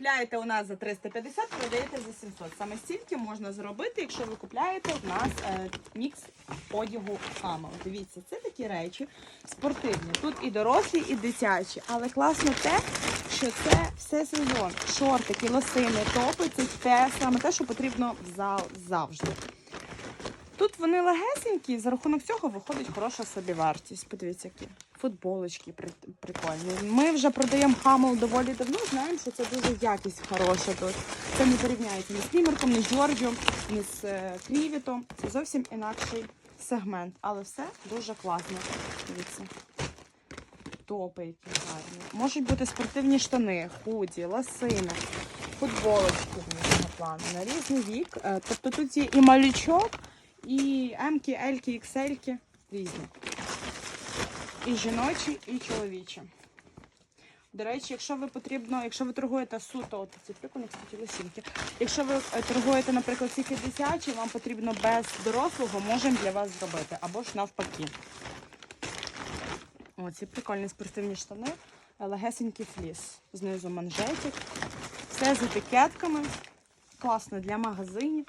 купляєте у нас за 350, продаєте за 700. Саме стільки можна зробити, якщо ви купляєте у нас е, мікс одягу Хамел. Дивіться, це такі речі спортивні. Тут і дорослі, і дитячі. Але класно те, що це все сезон. Шортики, лосини, топи це те саме те, що потрібно в зал завжди. Тут вони легесенькі, за рахунок цього виходить хороша собівартість. Подивіться, які футболочки прикольні. Ми вже продаємо хамел доволі давно, знаємо, що це дуже якість хороша тут. Це не порівняється ні з Клімерком, ні з Джорджо, ні з е, Крівітом. Це зовсім інакший сегмент, але все дуже класно. Дивіться. Топи які гарні. Можуть бути спортивні штани, худі, ласини, футболочки плану на різний вік. Е, Тобто тут є і малючок, і М-ки, L-ки, XL-ки різні. І жіночі, і чоловічі. До речі, якщо ви потрібно, якщо ви торгуєте суто, от ці прикольні, кстати, лосінки. Якщо ви е, торгуєте, наприклад, тільки дитячі, вам потрібно без дорослого, можемо для вас зробити. Або ж навпаки. О, ці прикольні спортивні штани. Легесенький фліс. Знизу манжетик. Все з етикетками. Класно для магазинів,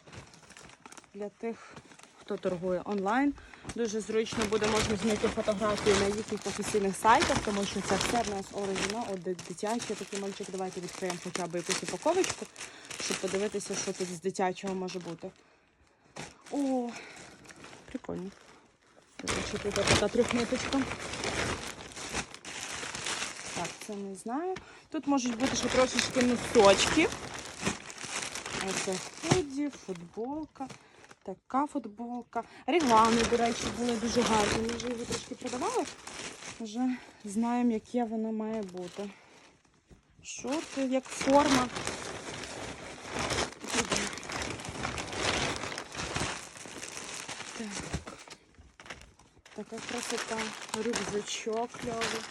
для тих, хто торгує онлайн. Дуже зручно буде можна зняти фотографії на їхніх офіційних сайтах, тому що це все в нас оригінал, от дит- дитячий такий мальчик. Давайте відкриємо хоча б якусь упаковочку, щоб подивитися, що тут з дитячого може бути. О, прикольно. Тут така трьохниточка. Так, це не знаю. Тут можуть бути ще трошечки носочки. Оце худі, футболка, така футболка. Реглани, до речі, були дуже гарні. Ми вже його трошки продавали. Вже знаємо, яке воно має бути. Шорти, як форма. Так. Така красота. Рюкзачок кльовий.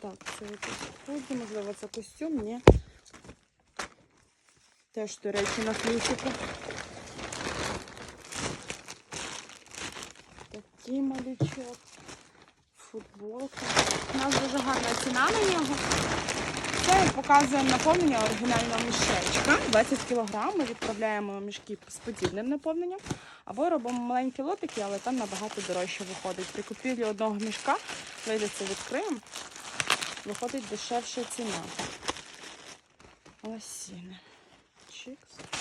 Так, це якийсь можливо, це костюм, ні. Теж, до речі, на плюсику. Такий малючок. Футболка. У нас дуже гарна ціна на нього. Це показуємо наповнення оригінального мішечка. 20 кг. Ми відправляємо мішки з подібним наповненням. Або робимо маленькі лотики, але там набагато дорожче виходить. При купівлі одного мішка, вийде це відкриємо, виходить дешевша ціна. Лосіни. Чикс.